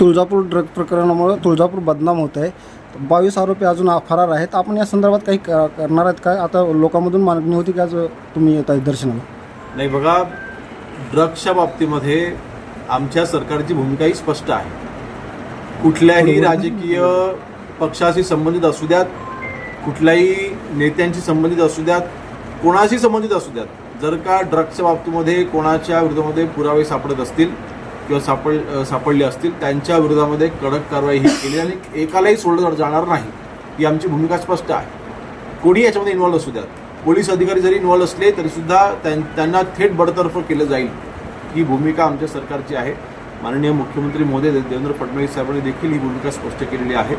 Tuljapur drug प्रकरणामुळे तुळजापूर बदनाम होत आहे. बावीस आरोपी अजून फरार आहेत. आपण या संदर्भात काही करणार आहेत का? आता लोकांमधून मागणी होती की आज तुम्ही येत आहे दर्शनाला. नाही बघा ड्रग्सच्या बाबतीमध्ये आमच्या सरकारची भूमिकाही स्पष्ट आहे. कुठल्याही राजकीय पक्षाशी संबंधित असू द्यात कुठल्याही नेत्यांशी संबंधित असू द्यात कोणाशी संबंधित असू द्यात जर का ड्रग्सच्या बाबतीमध्ये कोणाच्या विरोधामध्ये पुरावे सापडत असतील किंवा सापड सापडले असतील त्यांच्या विरोधामध्ये कडक कारवाई ही केली आणि एकालाही सोडलं जाणार नाही ही आमची भूमिका स्पष्ट आहे. कोणी याच्यामध्ये इन्व्हॉल्व असू द्यात. पोलीस अधिकारी जरी इन्व्हॉल्व असले तरीसुद्धा त्यां- त्यांना थेट बडतर्फ केलं जाईल ही भूमिका आमच्या सरकारची आहे. माननीय मुख्यमंत्री महोदय देवेंद्र फडणवीस साहेबांनी देखील ही भूमिका स्पष्ट केलेली आहे.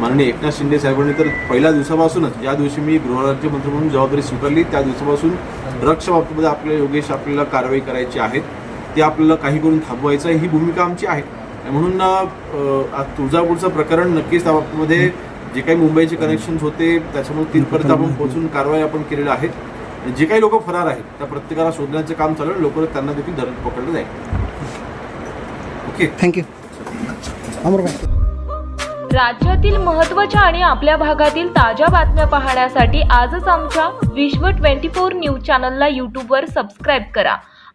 माननीय एकनाथ शिंदे साहेबांनी तर पहिल्या दिवसापासूनच ज्या दिवशी मी गृहराज्यमंत्री म्हणून जबाबदारी स्वीकारली त्या दिवसापासून ड्रग्सच्या बाबतीमध्ये आपल्याला योगेश आपल्याला कारवाई करायची आहे. ते आपल्याला काही करून थांबवायचं आहे ही भूमिका आमची आहे. म्हणून तुळजापूरचं प्रकरण नक्कीच त्या बाबतीमध्ये जे काही मुंबईचे कनेक्शन्स होते त्याच्यामुळे तिथपर्यंत आपण पोहोचून कारवाई आपण केलेल्या आहेत जे काही लोक फरार आहेत त्या प्रत्येकाला शोधण्याचं काम चालू आहे लवकरच त्यांना देखील धरण पकडलं जाईल. ओके? थँक्यू राज्यातील महत्त्वाच्या आणि आपल्या भागातील ताज्या बातम्या पाहण्यासाठी आजच आमच्या विश्व 24 न्यूज चॅनलला यूट्यूबवर सबस्क्राईब करा.